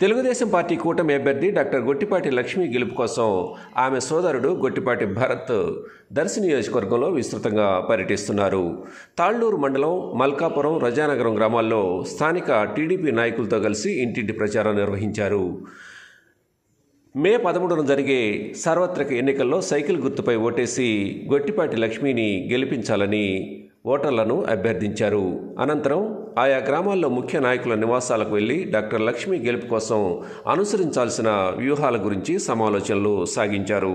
Telugu Desam party కూటమి అభ్యర్థి doctor Gottipati Lakshmi గెలుపు కోసం ఆమె సోదరుడు గొట్టిపాటి భరత్ దర్శి నియోజకవర్గంలో విస్తృతంగా పర్యటిస్తున్నారు. తాళ్ళూరు మండలం మల్కాపురం రజానగరం గ్రామాల్లో స్థానిక టీడీపీ నాయకులతో కలిసి ఇంటింటి ప్రచారం నిర్వహించారు. మే పదమూడున జరిగే సార్వత్రిక ఎన్నికల్లో సైకిల్ గుర్తుపై ఓటేసి గొట్టిపాటి లక్ష్మిని గెలిపించాలని ఓటర్లను అభ్యర్థించారు. అనంతరం ఆయా గ్రామాల్లో ముఖ్య నాయకుల నివాసాలకు వెళ్ళి డాక్టర్ లక్ష్మి గెలుపు కోసం అనుసరించాల్సిన వ్యూహాల గురించి సమాలోచనలు సాగించారు.